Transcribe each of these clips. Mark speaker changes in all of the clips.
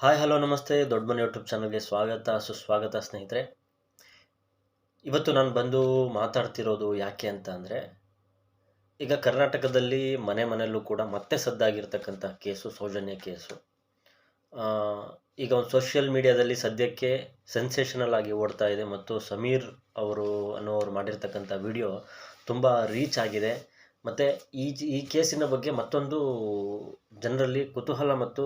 Speaker 1: Hi hello ನಮಸ್ತೆ. ದೊಡ್ಡ ಮನೆ ಯೂಟ್ಯೂಬ್ ಚಾನಲ್ಗೆ ಸ್ವಾಗತ, ಸುಸ್ವಾಗತ ಸ್ನೇಹಿತರೆ. ಇವತ್ತು ನಾನು ಬಂದು ಮಾತಾಡ್ತಿರೋದು ಯಾಕೆ ಅಂತ ಅಂದರೆ, ಈಗ ಕರ್ನಾಟಕದಲ್ಲಿ ಮನೆ ಮನೆಯಲ್ಲೂ ಕೂಡ ಮತ್ತೆ ಸದ್ದಾಗಿರ್ತಕ್ಕಂಥ ಕೇಸು, ಸೌಜನ್ಯ ಕೇಸು. ಈಗ ಒಂದು ಸೋಷಿಯಲ್ ಮೀಡಿಯಾದಲ್ಲಿ ಸದ್ಯಕ್ಕೆ ಸೆನ್ಸೇಷನಲ್ ಆಗಿ ಓಡ್ತಾ ಇದೆ ಮತ್ತು ಸಮೀರ್ ಅವರು ಅನ್ನೋರು ಮಾಡಿರ್ತಕ್ಕಂಥ ವಿಡಿಯೋ ತುಂಬ ರೀಚ್ ಆಗಿದೆ. ಮತ್ತು ಈ ಈ ಕೇಸಿನ ಬಗ್ಗೆ ಮತ್ತೊಂದು ಜನರಲ್ಲಿ ಕುತೂಹಲ ಮತ್ತು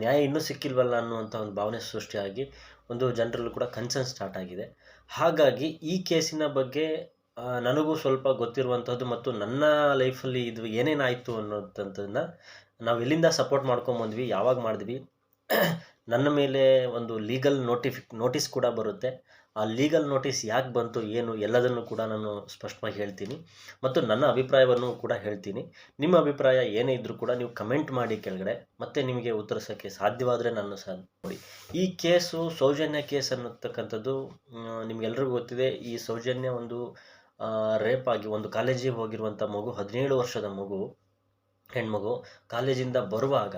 Speaker 1: ನ್ಯಾಯ ಇನ್ನೂ ಸಿಕ್ಕಿಲ್ವಲ್ಲ ಅನ್ನುವಂಥ ಒಂದು ಭಾವನೆ ಸೃಷ್ಟಿಯಾಗಿ ಒಂದು ಜನರಲ್ಲೂ ಕೂಡ ಕನ್ಸರ್ನ್ ಸ್ಟಾರ್ಟ್ ಆಗಿದೆ. ಹಾಗಾಗಿ ಈ ಕೇಸಿನ ಬಗ್ಗೆ ನನಗೂ ಸ್ವಲ್ಪ ಗೊತ್ತಿರುವಂಥದ್ದು ಮತ್ತು ನನ್ನ ಲೈಫಲ್ಲಿ ಇದು ಏನೇನಾಯಿತು ಅನ್ನೋದಂಥದ್ದನ್ನ ನಾವು ಎಲ್ಲಿಂದ ಸಪೋರ್ಟ್ ಮಾಡ್ಕೊಂಬಂದ್ವಿ ಯಾವಾಗ ಮಾಡಿದ್ವಿ, ನನ್ನ ಮೇಲೆ ಒಂದು ಲೀಗಲ್ ನೋಟಿಫಿಕ್, ನೋಟಿಸ್ ಕೂಡ ಬರುತ್ತೆ. ಆ ಲೀಗಲ್ ನೋಟಿಸ್ ಯಾಕೆ ಬಂತು, ಏನು, ಎಲ್ಲದನ್ನು ಕೂಡ ನಾನು ಸ್ಪಷ್ಟವಾಗಿ ಹೇಳ್ತೀನಿ. ಮತ್ತು ನನ್ನ ಅಭಿಪ್ರಾಯವನ್ನು ಕೂಡ ಹೇಳ್ತೀನಿ. ನಿಮ್ಮ ಅಭಿಪ್ರಾಯ ಏನೇ ಇದ್ದರೂ ಕೂಡ ನೀವು ಕಮೆಂಟ್ ಮಾಡಿ ಕೆಳಗಡೆ. ಮತ್ತೆ ನಿಮಗೆ ಉತ್ತರಿಸೋಕ್ಕೆ ಸಾಧ್ಯವಾದರೆ ನಾನು ಸಹ ನೋಡಿ. ಈ ಕೇಸು, ಸೌಜನ್ಯ ಕೇಸ್ ಅನ್ನತಕ್ಕಂಥದ್ದು ನಿಮ್ಗೆಲ್ರಿಗೂ ಗೊತ್ತಿದೆ. ಈ ಸೌಜನ್ಯ ಒಂದು ರೇಪ್ ಆಗಿ ಒಂದು ಕಾಲೇಜಿಗೆ ಹೋಗಿರುವಂಥ ಮಗು, ಹದಿನೇಳು ವರ್ಷದ ಮಗು, ಹೆಣ್ಮಗು, ಕಾಲೇಜಿಂದ ಬರುವಾಗ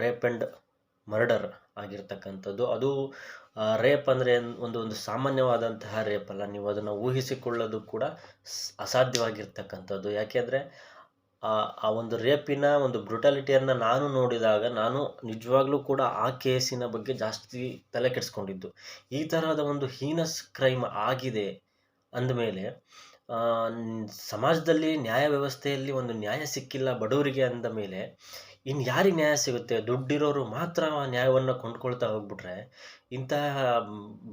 Speaker 1: ರೇಪ್ ಆ್ಯಂಡ್ ಮರ್ಡರ್ ಆಗಿರ್ತಕ್ಕಂಥದ್ದು. ಅದು ರೇಪ್ ಅಂದರೆ ಒಂದು ಒಂದು ಸಾಮಾನ್ಯವಾದಂತಹ ರೇಪ್ ಅಲ್ಲ. ನೀವು ಅದನ್ನು ಊಹಿಸಿಕೊಳ್ಳೋದು ಕೂಡ ಅಸಾಧ್ಯವಾಗಿರ್ತಕ್ಕಂಥದ್ದು. ಯಾಕೆಂದರೆ ಆ ಒಂದು ರೇಪಿನ ಒಂದು ಬ್ರುಟಾಲಿಟಿಯನ್ನು ನಾನು ನೋಡಿದಾಗ, ನಾನು ನಿಜವಾಗ್ಲೂ ಕೂಡ ಆ ಕೇಸಿನ ಬಗ್ಗೆ ಜಾಸ್ತಿ ತಲೆ ಕೆಡಿಸ್ಕೊಂಡಿದ್ದು. ಈ ತರಹದ ಒಂದು ಹೀನಸ್ ಕ್ರೈಮ್ ಆಗಿದೆ ಅಂದಮೇಲೆ ಸಮಾಜದಲ್ಲಿ ನ್ಯಾಯ ವ್ಯವಸ್ಥೆಯಲ್ಲಿ ಒಂದು ನ್ಯಾಯ ಸಿಕ್ಕಿಲ್ಲ ಬಡವರಿಗೆ ಅಂದ ಮೇಲೆ ಇನ್ನು ಯಾರಿಗೆ ನ್ಯಾಯ ಸಿಗುತ್ತೆ? ದುಡ್ಡಿರೋರು ಮಾತ್ರ ನ್ಯಾಯವನ್ನು ಕೊಂಡ್ಕೊಳ್ತಾ ಹೋಗ್ಬಿಟ್ರೆ ಇಂತಹ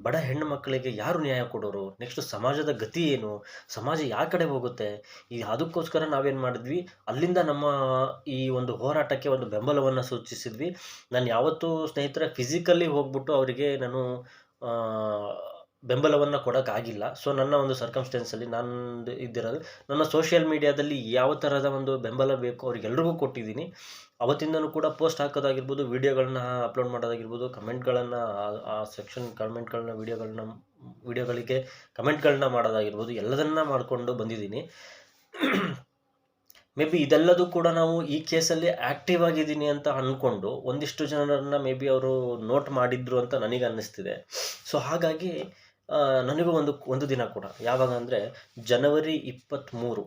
Speaker 1: ಬಡ ಹೆಣ್ಣು ಮಕ್ಕಳಿಗೆ ಯಾರು ನ್ಯಾಯ ಕೊಡೋರು? ನೆಕ್ಸ್ಟ್ ಸಮಾಜದ ಗತಿ ಏನು? ಸಮಾಜ ಯಾವ ಕಡೆ ಹೋಗುತ್ತೆ? ಈ ಅದಕ್ಕೋಸ್ಕರ ನಾವೇನು ಮಾಡಿದ್ವಿ? ಅಲ್ಲಿಂದ ನಮ್ಮ ಈ ಒಂದು ಹೋರಾಟಕ್ಕೆ ಒಂದು ಬೆಂಬಲವನ್ನು ಸೂಚಿಸಿದ್ವಿ. ನಾನು ಯಾವತ್ತೂ ಸ್ನೇಹಿತರ ಫಿಸಿಕಲಿ ಹೋಗ್ಬಿಟ್ಟು ಅವರಿಗೆ ನಾನು ಬೆಂಬಲವನ್ನು ಕೊಡೋಕ್ಕಾಗಿಲ್ಲ. ಸೊ ನನ್ನ ಒಂದು ಸರ್ಕಮ್ಸ್ಟೆನ್ಸಲ್ಲಿ ನಾನು ಇದ್ದಿರೋದು, ನನ್ನ ಸೋಷಿಯಲ್ ಮೀಡಿಯಾದಲ್ಲಿ ಯಾವ ಥರದ ಒಂದು ಬೆಂಬಲ ಬೇಕು ಅವ್ರಿಗೆಲ್ರಿಗೂ ಕೊಟ್ಟಿದ್ದೀನಿ. ಅವತ್ತಿಂದನೂ ಕೂಡ ಪೋಸ್ಟ್ ಹಾಕೋದಾಗಿರ್ಬೋದು ವೀಡಿಯೋಗಳನ್ನ ಅಪ್ಲೋಡ್ ಮಾಡೋದಾಗಿರ್ಬೋದು ಕಮೆಂಟ್ಗಳನ್ನು ಆ ಸೆಕ್ಷನ್ ಕಮೆಂಟ್ಗಳನ್ನ ವೀಡಿಯೋಗಳನ್ನ ವೀಡಿಯೋಗಳಿಗೆ ಕಮೆಂಟ್ಗಳನ್ನ ಮಾಡೋದಾಗಿರ್ಬೋದು, ಎಲ್ಲದನ್ನ ಮಾಡಿಕೊಂಡು ಬಂದಿದ್ದೀನಿ. ಮೇ ಬಿ ಇದೆಲ್ಲದೂ ಕೂಡ ನಾವು ಈ ಕೇಸಲ್ಲಿ ಆ್ಯಕ್ಟಿವ್ ಆಗಿದ್ದೀನಿ ಅಂತ ಅಂದ್ಕೊಂಡು ಒಂದಿಷ್ಟು ಜನರನ್ನು ಮೇ ಬಿ ಅವರು ನೋಟ್ ಮಾಡಿದ್ರು ಅಂತ ನನಗೆ ಅನ್ನಿಸ್ತಿದೆ ಸೊ ಹಾಗಾಗಿ ನನಗೂ ಒಂದು ಒಂದು ದಿನ ಕೂಡ. ಯಾವಾಗ ಅಂದರೆ ಜನವರಿ ಇಪ್ಪತ್ತ್ಮೂರು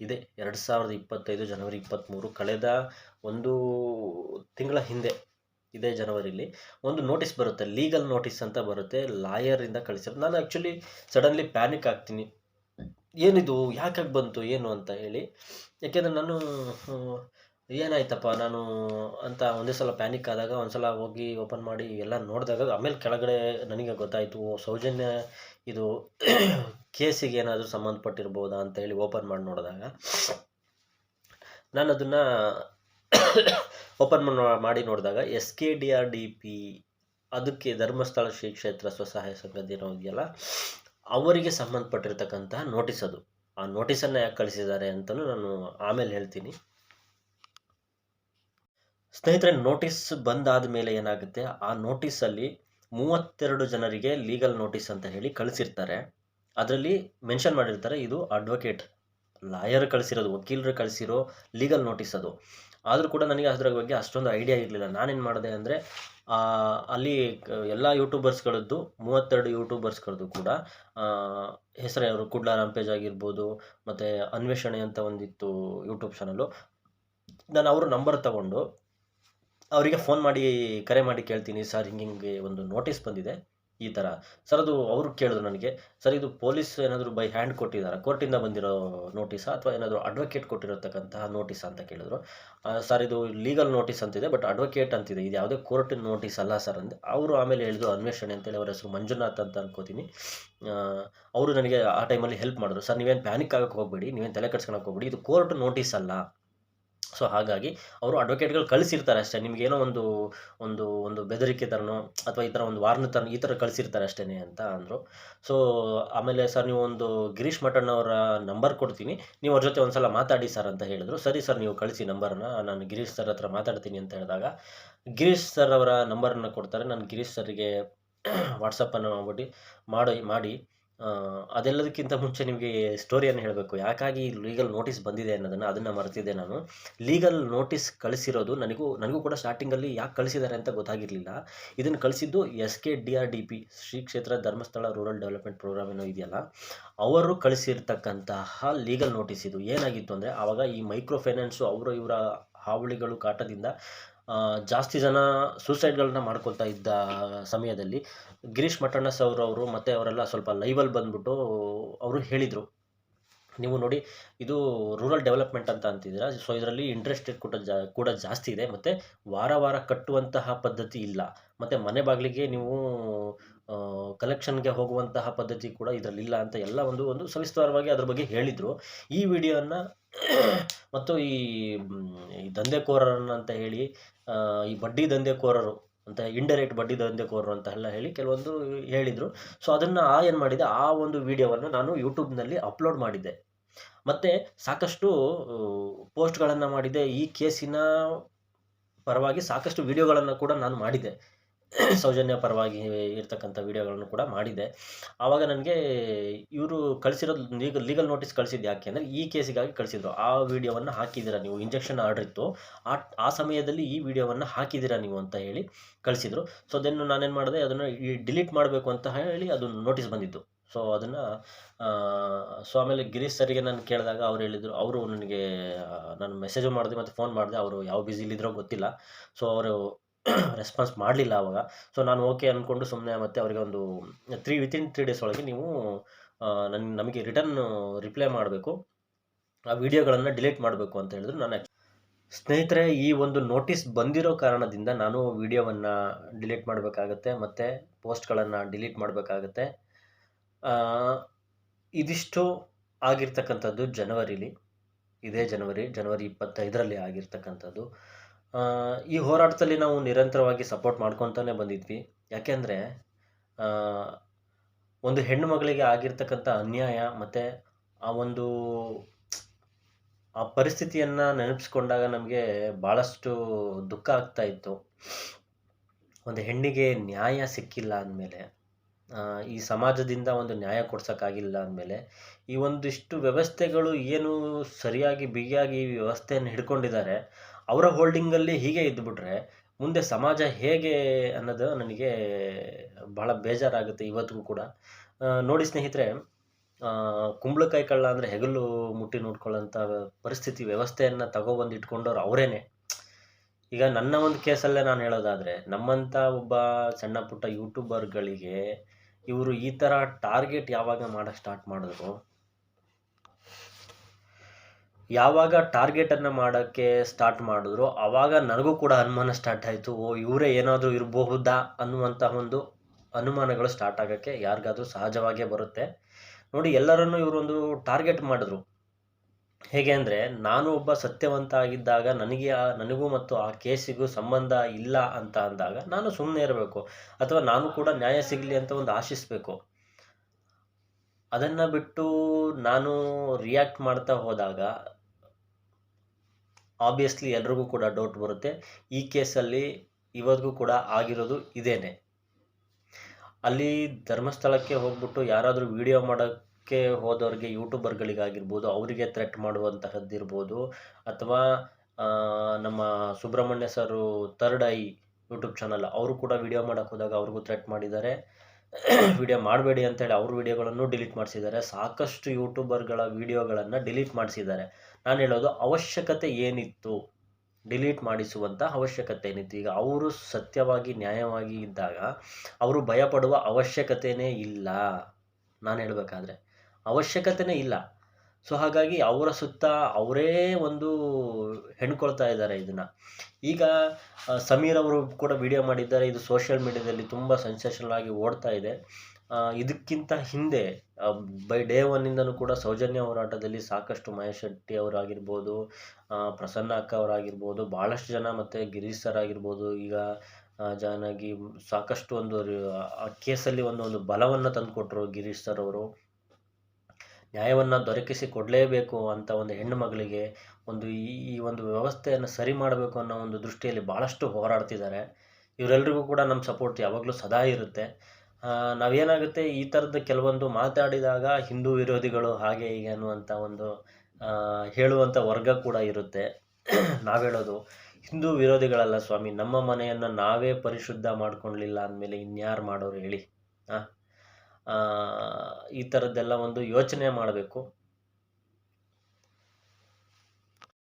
Speaker 1: ಇದೆ, ಎರಡು ಸಾವಿರದ ಇಪ್ಪತ್ತೈದು ಜನವರಿ ಇಪ್ಪತ್ತ್ಮೂರು ಕಳೆದ ಒಂದು ತಿಂಗಳ ಹಿಂದೆ ಇದೇ ಜನವರಿಲಿ. ಒಂದು ನೋಟಿಸ್ ಬರುತ್ತೆ, ಲೀಗಲ್ ನೋಟಿಸ್ ಅಂತ ಬರುತ್ತೆ ಲಾಯರಿಂದ ಕಳಿಸಿರೋದು. ನಾನು ಆ್ಯಕ್ಚುಲಿ ಸಡನ್ಲಿ ಪ್ಯಾನಿಕ್ ಆಗ್ತೀನಿ. ಏನಿದು, ಯಾಕಾಗಿ ಬಂತು, ಏನು ಅಂತ ಹೇಳಿ. ಯಾಕೆಂದರೆ ನಾನು ಏನಾಯ್ತಪ್ಪ, ನಾನು ಅಂತ ಒಂದೇ ಸಲ ಪ್ಯಾನಿಕ್ ಆದಾಗ ಒಂದು ಸಲ ಹೋಗಿ ಓಪನ್ ಮಾಡಿ ಎಲ್ಲ ನೋಡಿದಾಗ ಆಮೇಲೆ ಕೆಳಗಡೆ ನನಗೆ ಗೊತ್ತಾಯಿತು ಸೌಜನ್ಯ ಇದು ಕೇಸಿಗೆ ಏನಾದರೂ ಸಂಬಂಧಪಟ್ಟಿರ್ಬೋದಾ ಅಂತ ಹೇಳಿ ಓಪನ್ ಮಾಡಿ ನೋಡಿದಾಗ, ನಾನು ಅದನ್ನು ಓಪನ್ ಮಾಡಿ ನೋಡಿದಾಗ S K D R D P ಅದಕ್ಕೆ ಧರ್ಮಸ್ಥಳ ಶ್ರೀ ಕ್ಷೇತ್ರ ಸ್ವಸಹಾಯ ಸಂಘದ ಏನೋ ಇದೆಯಲ್ಲ, ಅವರಿಗೆ ಸಂಬಂಧಪಟ್ಟಿರ್ತಕ್ಕಂತಹ ನೋಟಿಸ್ ಅದು. ಆ ನೋಟಿಸನ್ನು ಯಾಕೆ ಕಳಿಸಿದ್ದಾರೆ ಅಂತಲೂ ನಾನು ಆಮೇಲೆ ಹೇಳ್ತೀನಿ. ಸ್ನೇಹಿತರೆ ನೋಟಿಸ್ ಬಂದಾದ ಮೇಲೆ ಏನಾಗುತ್ತೆ? ಆ ನೋಟಿಸಲ್ಲಿ ಮೂವತ್ತೆರಡು ಜನರಿಗೆ ಲೀಗಲ್ ನೋಟಿಸ್ ಅಂತ ಹೇಳಿ ಕಳಿಸಿರ್ತಾರೆ. ಅದರಲ್ಲಿ ಮೆನ್ಷನ್ ಮಾಡಿರ್ತಾರೆ, ಇದು ಅಡ್ವೊಕೇಟ್ ಲಾಯರ್ ಕಳಿಸಿರೋದು, ವಕೀಲರು ಕಳಿಸಿರೋ ಲೀಗಲ್ ನೋಟಿಸ್ ಅದು. ಆದರೂ ಕೂಡ ನನಗೆ ಅದರ ಬಗ್ಗೆ ಅಷ್ಟೊಂದು ಐಡಿಯಾ ಇರಲಿಲ್ಲ. ನಾನೇನು ಮಾಡಿದೆ ಅಂದರೆ ಅಲ್ಲಿ ಎಲ್ಲ ಯೂಟ್ಯೂಬರ್ಸ್ಗಳದ್ದು ಮೂವತ್ತೆರಡು ಯೂಟ್ಯೂಬರ್ಸ್ಗಳದ್ದು ಕೂಡ ಹೆಸರು ಅವರು ಕುಡ್ಲ ರಾಂಪೇಜ್ ಆಗಿರ್ಬೋದು, ಮತ್ತು ಅನ್ವೇಷಣೆ ಅಂತ ಒಂದಿತ್ತು ಯೂಟ್ಯೂಬ್ ಚಾನಲು ನಾನು ಅವರು ನಂಬರ್ ತಗೊಂಡು ಅವರಿಗೆ ಫೋನ್ ಮಾಡಿ, ಕರೆ ಮಾಡಿ ಕೇಳ್ತೀನಿ, ಸರ್, ಹಿಂಗೆ ಹಿಂಗೆ ಒಂದು ನೋಟಿಸ್ ಬಂದಿದೆ, ಈ ಥರ ಸರ್, ಅದು ಅವರು ಕೇಳಿದ್ರು ನನಗೆ, ಸರ್, ಇದು ಪೊಲೀಸ್ ಏನಾದರೂ ಬೈ ಹ್ಯಾಂಡ್ ಕೊಟ್ಟಿದ್ದಾರೆ ಕೋರ್ಟಿಂದ ಬಂದಿರೋ ನೋಟಿಸಾ ಅಥವಾ ಏನಾದರೂ ಅಡ್ವೊಕೇಟ್ ಕೊಟ್ಟಿರತಕ್ಕಂತಹ ನೋಟಿಸ್ ಅಂತ ಕೇಳಿದ್ರು? ಸರ್, ಇದು ಲೀಗಲ್ ನೋಟಿಸ್ ಅಂತಿದೆ ಬಟ್ ಅಡ್ವೊಕೇಟ್ ಅಂತಿದೆ. ಇದು ಯಾವುದೇ ಕೋರ್ಟಿನ ನೋಟಿಸ್ ಅಲ್ಲ ಸರ್ ಅಂದೆ. ಅವರು ಆಮೇಲೆ ಹೇಳಿದ್ರು, ಅನ್ವೇಷಣೆ ಅಂತೇಳಿ ಅವರ ಹೆಸರು ಮಂಜುನಾಥ್ ಅಂತ ಅನ್ಕೋತೀನಿ. ಅವರು ನನಗೆ ಆ ಟೈಮಲ್ಲಿ ಹೆಲ್ಪ್ ಮಾಡಿದ್ರು. ಸರ್, ನೀವೇನು ಪ್ಯಾನಿಕ್ ಆಗಕ್ಕೆ ಹೋಗಬೇಡಿ, ನೀವೇನು ತಲೆ ಕೆಡ್ಸ್ಕೊಳಕ್ಕೆ ಹೋಗಬೇಡಿ. ಇದು ಕೋರ್ಟ್ ನೋಟಿಸ್ ಅಲ್ಲ. ಸೊ ಹಾಗಾಗಿ ಅವರು ಅಡ್ವೊಕೇಟ್ಗಳು ಕಳಿಸಿರ್ತಾರೆ ಅಷ್ಟೇ. ನಿಮಗೇನೋ ಒಂದು ಒಂದು ಒಂದು ಬೆದರಿಕೆ ಥರನೋ ಅಥವಾ ಈ ಥರ ಒಂದು ವಾರ್ನ ಥರ ಈ ಥರ ಕಳಿಸಿರ್ತಾರೆ ಅಷ್ಟೇ ಅಂತ ಅಂದರು. ಸೊ ಆಮೇಲೆ ಸರ್ ನೀವು ಒಂದು ಗಿರೀಶ್ ಮಠಣ್ಣ ಅವರ ನಂಬರ್ ಕೊಡ್ತೀನಿ. ನೀವು ಅವ್ರ ಜೊತೆ ಒಂದು ಸಲ ಮಾತಾಡಿ ಸರ್ ಅಂತ ಹೇಳಿದ್ರು. ಸರಿ ಸರ್ ನೀವು ಕಳಿಸಿ ನಂಬರನ್ನ ನಾನು ಗಿರೀಶ್ ಸರ್ ಹತ್ರ ಮಾತಾಡ್ತೀನಿ ಅಂತ ಹೇಳಿದಾಗ, ಗಿರೀಶ್ ಸರ್ ಅವರ ನಂಬರನ್ನು ಕೊಡ್ತಾರೆ. ನಾನು ಗಿರೀಶ್ ಸರ್ಗೆ ವಾಟ್ಸಪ್ಪನ್ನು ಮಾಡ್ಬಿಟ್ಟು, ಮಾಡಿ ಮಾಡಿ ಅದೆಲ್ಲದಕ್ಕಿಂತ ಮುಂಚೆ ನಿಮಗೆ ಸ್ಟೋರಿಯನ್ನು ಹೇಳಬೇಕು. ಯಾಕಾಗಿ ಲೀಗಲ್ ನೋಟಿಸ್ ಬಂದಿದೆ ಅನ್ನೋದನ್ನು ಅದನ್ನು ಮರೆತಿದ್ದೆ ನಾನು. ಲೀಗಲ್ ನೋಟಿಸ್ ಕಳಿಸಿರೋದು ನನಗೂ ನನಗೂ ಕೂಡ ಸ್ಟಾರ್ಟಿಂಗಲ್ಲಿ ಯಾಕೆ ಕಳಿಸಿದ್ದಾರೆ ಅಂತ ಗೊತ್ತಾಗಿರಲಿಲ್ಲ. ಇದನ್ನು ಕಳಿಸಿದ್ದು S K D R D P Shri ಕ್ಷೇತ್ರ ಧರ್ಮಸ್ಥಳ ರೂರಲ್ ಡೆವಲಪ್ಮೆಂಟ್ ಪ್ರೋಗ್ರಾಮ್ ಏನೋ ಇದೆಯಲ್ಲ, ಅವರು ಕಳಿಸಿರ್ತಕ್ಕಂತಹ ಲೀಗಲ್ ನೋಟಿಸ್ ಇದು. ಏನಾಗಿತ್ತು ಅಂದರೆ ಆವಾಗ ಈ ಮೈಕ್ರೋ ಫೈನಾನ್ಸು ಅವರು, ಇವರ ಹಾವಳಿಗಳು ಕಾಟದಿಂದ ಜಾಸ್ತಿ ಜನ ಸೂಸೈಡ್ಗಳನ್ನ ಮಾಡ್ಕೊಳ್ತಾ ಇದ್ದ ಸಮಯದಲ್ಲಿ ಗಿರೀಶ್ ಮಠಣ್ಣ ಸರ್ ಅವರು ಮತ್ತು ಅವರೆಲ್ಲ ಸ್ವಲ್ಪ ಲೈವಲ್ಲಿ ಬಂದ್ಬಿಟ್ಟು ಅವರು ಹೇಳಿದರು. ನೀವು ನೋಡಿ, ಇದು ರೂರಲ್ ಡೆವಲಪ್ಮೆಂಟ್ ಅಂತ ಅಂತಿದ್ದೀರಾ? ಸೊ ಇದರಲ್ಲಿ ಇಂಟ್ರೆಸ್ಟ್ ಕೂಡ ಜಾ, ಕೂಡ ಜಾಸ್ತಿ ಇದೆ. ಮತ್ತು ವಾರ ವಾರ ಕಟ್ಟುವಂತಹ ಪದ್ಧತಿ ಇಲ್ಲ. ಮತ್ತು ಮನೆ ಬಾಗಿಲಿಗೆ ನೀವು ಕಲೆಕ್ಷನ್ಗೆ ಹೋಗುವಂತಹ ಪದ್ಧತಿ ಕೂಡ ಇದರಲ್ಲಿ ಇಲ್ಲ ಅಂತ ಎಲ್ಲ ಒಂದು ಒಂದು ಸವಿಸ್ತಾರವಾಗಿ ಅದ್ರ ಬಗ್ಗೆ ಹೇಳಿದರು. ಈ ವಿಡಿಯೋನ ಮತ್ತು ಈ ದಂಧೆಕೋರರನ್ನು ಅಂತ ಹೇಳಿ ಈ ಬಡ್ಡಿ ದಂಧೆಕೋರರು ಅಂತ ಇಂಡೈರೆಕ್ಟ್ ಬಡ್ಡಿ ದಂಧೆಕೋರರು ಅಂತ ಎಲ್ಲ ಹೇಳಿ ಕೆಲವೊಂದು ಹೇಳಿದರು. ಸೊ ಅದನ್ನು ಆ ಏನು ಮಾಡಿದೆ, ಆ ಒಂದು ವಿಡಿಯೋವನ್ನು ನಾನು ಯೂಟ್ಯೂಬ್ನಲ್ಲಿ ಅಪ್ಲೋಡ್ ಮಾಡಿದ್ದೆ. ಮತ್ತು ಸಾಕಷ್ಟು ಪೋಸ್ಟ್ಗಳನ್ನು ಮಾಡಿದೆ. ಈ ಕೇಸಿನ ಪರವಾಗಿ ಸಾಕಷ್ಟು ವಿಡಿಯೋಗಳನ್ನು ಕೂಡ ನಾನು ಮಾಡಿದ್ದೆ. ಸೌಜನ್ಯ ಪರವಾಗಿ ಇರ್ತಕ್ಕಂಥ ವಿಡಿಯೋಗಳನ್ನು ಕೂಡ ಮಾಡಿದೆ ಆವಾಗ ನನಗೆ ಇವರು ಕಳಿಸಿರೋದು ಲೀಗಲ್ ಲೀಗಲ್ ನೋಟಿಸ್ ಕಳಿಸಿದ್ದು ಯಾಕೆ ಅಂದರೆ ಈ ಕೇಸಿಗಾಗಿ ಕಳಿಸಿದ್ರು. ಆ ವಿಡಿಯೋವನ್ನು ಹಾಕಿದ್ದೀರಾ ನೀವು? ಇಂಜೆಕ್ಷನ್ ಆರ್ಡರ್ ಇತ್ತು. ಆ ಆ ಸಮಯದಲ್ಲಿ ಈ ವಿಡಿಯೋವನ್ನು ಹಾಕಿದ್ದೀರಾ ನೀವು ಅಂತ ಹೇಳಿ ಕಳಿಸಿದ್ರು. ಸೊ ಅದನ್ನು ನಾನೇನು ಮಾಡಿದೆ, ಅದನ್ನು ಈ ಡಿಲೀಟ್ ಮಾಡಬೇಕು ಅಂತ ಹೇಳಿ ಅದು ನೋಟಿಸ್ ಬಂದಿತ್ತು. ಸೊ ಅದನ್ನು ಸೊ ಆಮೇಲೆ ಗಿರೀಶ್ ಸರಿಗೆ ನಾನು ಕೇಳಿದಾಗ ಅವ್ರು ಹೇಳಿದರು, ಅವರು ನನಗೆ ನಾನು ಮೆಸೇಜು ಮಾಡಿದೆ ಮತ್ತು ಫೋನ್ ಮಾಡಿದೆ. ಅವರು ಯಾವ ಬ್ಯುಸಿಲಿದ್ರೋ ಗೊತ್ತಿಲ್ಲ. ಸೊ ಅವರು ರೆಸ್ಪಾನ್ಸ್ ಮಾಡಲಿಲ್ಲ ಆವಾಗ ಸೊ ನಾನು ಓಕೆ ಅಂದ್ಕೊಂಡು ಸುಮ್ಮನೆ ಮತ್ತೆ ಅವರಿಗೆ ಒಂದು ತ್ರೀ ವಿತಿನ್ ತ್ರೀ ಡೇಸ್ ಒಳಗೆ ನೀವು ನನ್ನ ನಮಗೆ ರಿಟರ್ನ್ ರಿಪ್ಲೈ ಮಾಡಬೇಕು. ಆ ವಿಡಿಯೋಗಳನ್ನು ಡಿಲೀಟ್ ಮಾಡಬೇಕು ಅಂತ ಹೇಳಿದ್ರು ನಾನು ಸ್ನೇಹಿತರೆ, ಈ ಒಂದು ನೋಟಿಸ್ ಬಂದಿರೋ ಕಾರಣದಿಂದ ನಾನು ವಿಡಿಯೋವನ್ನು ಡಿಲೀಟ್ ಮಾಡಬೇಕಾಗತ್ತೆ, ಮತ್ತು ಪೋಸ್ಟ್ಗಳನ್ನು ಡಿಲೀಟ್ ಮಾಡಬೇಕಾಗತ್ತೆ. ಇದಿಷ್ಟು ಆಗಿರ್ತಕ್ಕಂಥದ್ದು ಜನವರಿಲಿ. ಇದೇ ಜನವರಿ ಜನವರಿ ಇಪ್ಪತ್ತೈದರಲ್ಲಿ ಆಗಿರ್ತಕ್ಕಂಥದ್ದು. ಈ ಹೋರಾಟದಲ್ಲಿ ನಾವು ನಿರಂತರವಾಗಿ ಸಪೋರ್ಟ್ ಮಾಡ್ಕೊತಾನೆ ಬಂದಿದ್ವಿ. ಯಾಕೆಂದರೆ ಒಂದು ಹೆಣ್ಣು ಮಗಳಿಗೆ ಆಗಿರ್ತಕ್ಕಂಥ ಅನ್ಯಾಯ ಮತ್ತು ಆ ಒಂದು ಆ ಪರಿಸ್ಥಿತಿಯನ್ನು ನೆನಪಿಸ್ಕೊಂಡಾಗ ನಮಗೆ ಭಾಳಷ್ಟು ದುಃಖ ಆಗ್ತಾ ಇತ್ತು. ಒಂದು ಹೆಣ್ಣಿಗೆ ನ್ಯಾಯ ಸಿಕ್ಕಿಲ್ಲ ಅಂದಮೇಲೆ ಈ ಸಮಾಜದಿಂದ ಒಂದು ನ್ಯಾಯ ಕೊಡ್ಸೋಕ್ಕಾಗಿಲ್ಲ ಅಂದಮೇಲೆ, ಈ ಒಂದಿಷ್ಟು ವ್ಯವಸ್ಥೆಗಳು ಏನು ಸರಿಯಾಗಿ ಬಿಗಿಯಾಗಿ ಈ ವ್ಯವಸ್ಥೆಯನ್ನು ಹಿಡ್ಕೊಂಡಿದ್ದಾರೆ ಅವರ ಹೋಲ್ಡಿಂಗಲ್ಲಿ ಹೀಗೆ ಇದ್ದುಬಿಟ್ರೆ ಮುಂದೆ ಸಮಾಜ ಹೇಗೆ ಅನ್ನೋದು ನನಗೆ ಭಾಳ ಬೇಜಾರಾಗುತ್ತೆ ಇವತ್ತಿಗೂ ಕೂಡ. ನೋಡಿ ಸ್ನೇಹಿತರೆ ಕುಂಬಳಕಾಯಿ ಕಳ್ಳ ಅಂದರೆ ಹೆಗಲು ಮುಟ್ಟಿ ನೋಡ್ಕೊಳ್ಳೋಂಥ ಪರಿಸ್ಥಿತಿ ವ್ಯವಸ್ಥೆಯನ್ನು ತಗೊಬಂದು ಇಟ್ಕೊಂಡವ್ರು ಅವರೇನೆ. ಈಗ ನನ್ನ ಒಂದು ಕೇಸಲ್ಲೇ ನಾನು ಹೇಳೋದಾದರೆ ನಮ್ಮಂಥ ಒಬ್ಬ ಸಣ್ಣ ಪುಟ್ಟ ಯೂಟ್ಯೂಬರ್ಗಳಿಗೆ ಇವರು ಈ ಥರ ಟಾರ್ಗೆಟ್ ಯಾವಾಗ ಮಾಡೋಕ್ಕೆ ಸ್ಟಾರ್ಟ್ ಮಾಡಿದ್ರು? ಯಾವಾಗ ಟಾರ್ಗೆಟನ್ನು ಮಾಡೋಕ್ಕೆ ಸ್ಟಾರ್ಟ್ ಮಾಡಿದ್ರು ಆವಾಗ ನನಗೂ ಕೂಡ ಅನುಮಾನ ಸ್ಟಾರ್ಟ್ ಆಯಿತು. ಓ, ಇವರೇ ಏನಾದರೂ ಇರಬಹುದಾ ಅನ್ನುವಂಥ ಒಂದು ಅನುಮಾನಗಳು ಸ್ಟಾರ್ಟ್ ಆಗೋಕ್ಕೆ ಯಾರಿಗಾದ್ರೂ ಸಹಜವಾಗೇ ಬರುತ್ತೆ. ನೋಡಿ, ಎಲ್ಲರನ್ನೂ ಇವರೊಂದು ಟಾರ್ಗೆಟ್ ಮಾಡಿದ್ರು. ಹೇಗೆ ಅಂದರೆ, ನಾನು ಒಬ್ಬ ಸತ್ಯವಂತ ಆಗಿದ್ದಾಗ ನನಗೆ ನನಗೂ ಮತ್ತು ಆ ಕೇಸಿಗೂ ಸಂಬಂಧ ಇಲ್ಲ ಅಂತ ಅಂದಾಗ ನಾನು ಸುಮ್ಮನೆ ಇರಬೇಕು. ಅಥವಾ ನಾನು ಕೂಡ ನ್ಯಾಯ ಸಿಗಲಿ ಅಂತ ಒಂದು ಆಶಿಸಬೇಕು. ಅದನ್ನು ಬಿಟ್ಟು ನಾನು ರಿಯಾಕ್ಟ್ ಮಾಡ್ತಾ ಹೋದಾಗ ಆಬ್ವಿಯಸ್ಲಿ ಎಲ್ರಿಗೂ ಕೂಡ ಡೌಟ್ ಬರುತ್ತೆ. ಈ ಕೇಸಲ್ಲಿ ಇವತ್ತಿಗೂ ಕೂಡ ಆಗಿರೋದು ಇದೇನೆ. ಅಲ್ಲಿ ಧರ್ಮಸ್ಥಳಕ್ಕೆ ಹೋಗ್ಬಿಟ್ಟು ಯಾರಾದರೂ ವಿಡಿಯೋ ಮಾಡೋಕ್ಕೆ ಹೋದವ್ರಿಗೆ ಯೂಟ್ಯೂಬರ್ಗಳಿಗಾಗಿರ್ಬೋದು ಅವರಿಗೆ ಥ್ರೆಟ್ ಮಾಡುವಂತಹದ್ದಿರ್ಬೋದು ಅಥವಾ ನಮ್ಮ Subrahmanya sir third eye YouTube channel ಅವರು ಕೂಡ ವಿಡಿಯೋ ಮಾಡೋಕ್ಕೆ ಹೋದಾಗ ಅವ್ರಿಗೂ ಥ್ರೆಟ್ ಮಾಡಿದ್ದಾರೆ. ವಿಡಿಯೋ ಮಾಡಬೇಡಿ ಅಂತೇಳಿ ಅವ್ರ ವಿಡಿಯೋಗಳನ್ನು ಡಿಲೀಟ್ ಮಾಡಿಸಿದ್ದಾರೆ. ಸಾಕಷ್ಟು ಯೂಟ್ಯೂಬರ್ಗಳ ವಿಡಿಯೋಗಳನ್ನು ಡಿಲೀಟ್ ಮಾಡಿಸಿದ್ದಾರೆ. ನಾನು ಹೇಳೋದು ಅವಶ್ಯಕತೆ ಏನಿತ್ತು? ಡಿಲೀಟ್ ಮಾಡಿಸುವಂಥ ಅವಶ್ಯಕತೆ ಏನಿತ್ತು? ಈಗ ಅವರು ಸತ್ಯವಾಗಿ, ನ್ಯಾಯವಾಗಿ ಇದ್ದಾಗ ಅವರು ಭಯಪಡುವ ಅವಶ್ಯಕತೆಯೇ ಇಲ್ಲ. ನಾನು ಹೇಳಬೇಕಾದ್ರೆ ಅವಶ್ಯಕತೆನೇ ಇಲ್ಲ. ಸೊ ಹಾಗಾಗಿ ಅವರ ಸುತ್ತ ಅವರೇ ಒಂದು ಹೆಣ್ಕೊಳ್ತಾ ಇದ್ದಾರೆ ಇದನ್ನು. ಈಗ ಸಮೀರ್ ಅವರು ಕೂಡ ವಿಡಿಯೋ ಮಾಡಿದ್ದಾರೆ. ಇದು ಸೋಷಿಯಲ್ ಮೀಡಿಯಾದಲ್ಲಿ ತುಂಬ ಸೆನ್ಸೇಷನಲ್ ಆಗಿ ಓಡ್ತಾ ಇದೆ. ಇದಕ್ಕಿಂತ ಹಿಂದೆ ಬೈ ಡೇ ಒನ್ನಿಂದನೂ ಕೂಡ ಸೌಜನ್ಯ ಹೋರಾಟದಲ್ಲಿ ಸಾಕಷ್ಟು ಮಹೇಶ್ ಶೆಟ್ಟಿ ಅವರಾಗಿರ್ಬೋದು ಪ್ರಸನ್ನ ಅಕ್ಕ ಅವರಾಗಿರ್ಬೋದು ಭಾಳಷ್ಟು ಜನ ಮತ್ತು ಗಿರೀಶ್ ಸರ್ ಆಗಿರ್ಬೋದು, ಈಗ ಜಾನಾಗಿ ಸಾಕಷ್ಟು ಒಂದು ಆ, ಕೇಸಲ್ಲಿ ಒಂದು ಒಂದು ಬಲವನ್ನು ತಂದುಕೊಟ್ರು ಗಿರೀಶ್ ಸರ್ ಅವರು. ನ್ಯಾಯವನ್ನು ದೊರಕಿಸಿ ಕೊಡಲೇಬೇಕು ಅಂತ ಒಂದು ಹೆಣ್ಣು ಮಗಳಿಗೆ ಒಂದು ಈ ಒಂದು ವ್ಯವಸ್ಥೆಯನ್ನು ಸರಿ ಮಾಡಬೇಕು ಅನ್ನೋ ಒಂದು ದೃಷ್ಟಿಯಲ್ಲಿ ಭಾಳಷ್ಟು ಹೋರಾಡ್ತಿದ್ದಾರೆ. ಇವರೆಲ್ಲರಿಗೂ ಕೂಡ ನಮ್ಮ ಸಪೋರ್ಟ್ ಯಾವಾಗಲೂ ಸದಾ ಇರುತ್ತೆ. ನಾವೇನಾಗುತ್ತೆ ಈ ಥರದ ಕೆಲವೊಂದು ಮಾತಾಡಿದಾಗ ಹಿಂದೂ ವಿರೋಧಿಗಳು ಹಾಗೆ ಹೀಗೆ ಅನ್ನುವಂಥ ಒಂದು ಹೇಳುವಂಥ ವರ್ಗ ಕೂಡ ಇರುತ್ತೆ ನಾವು ಹೇಳೋದು ಹಿಂದೂ ವಿರೋಧಿಗಳಲ್ಲ ಸ್ವಾಮಿ ನಮ್ಮ ಮನೆಯನ್ನು ನಾವೇ ಪರಿಶುದ್ಧ ಮಾಡ್ಕೊಳ್ಲಿಲ್ಲ ಅಂದಮೇಲೆ ಇನ್ಯಾರು ಮಾಡೋರು ಹೇಳಿ? ಆ, ಈ ಥರದ್ದೆಲ್ಲ ಒಂದು ಯೋಚನೆ ಮಾಡಬೇಕು